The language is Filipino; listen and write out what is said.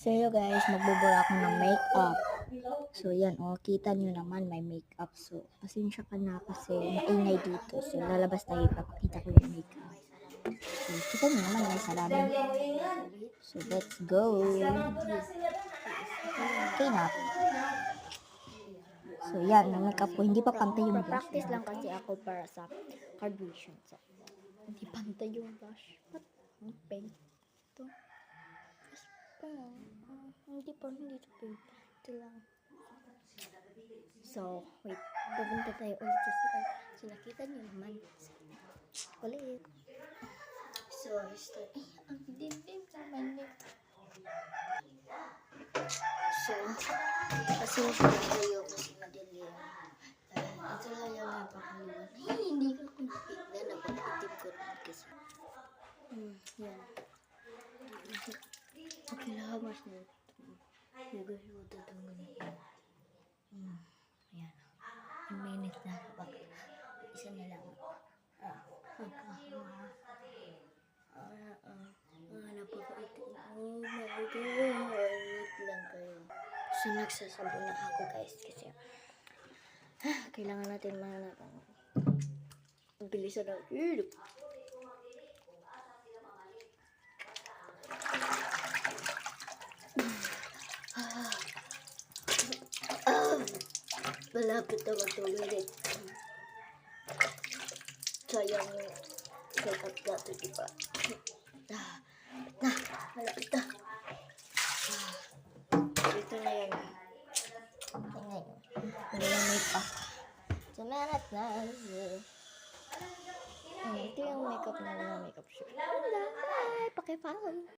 So, guys, magbubura ako ng makeup. So, yan, oh, kita nyo naman may makeup. So, pasensya ka na kasi maingay dito. So, lalabas tayo, papakita ko yung makeup. So, kita nyo naman may salamin. So, let's go. Okay na. So, yan, ang makeup ko. Hindi pa pantay yung blush. Practice lang kasi ako para sa carburation. So, hindi pantay yung blush. Ba't ang pink? Ito. Pa. ah, hindi pa, hindi ito pink. Ito lang. So, wait. Pupunta tayo ulit sa sila. So, nakita niyo naman. Ulit. So, start. Ay, ang dilim naman nito. So, kasi tayo kasi madilim. Uh, ito lang yung napakaluwan. Ay, hindi ko kumpit na napag-itip ko rin kasi. Hmm, yan. Lahamas na ito. Ito itong ganyan. Hmm, yan. One minute na. Bak isa na lang. Ah, magkakama. Ah, ah. Ah, napakaitim. Oh my God. Wait lang kayo. So, nagsasabon na ako guys kasi kailangan natin mahanap ang bilisan ng ilip. Malapit na magtuloy Sayang setup natin, di ba? Ah, na, malapit na. Dito na yan. Tingnan nyo. Wala yung makeup. Sumarat na. Hmm, ito yung makeup na mga makeup show. Bye! Pakifollow.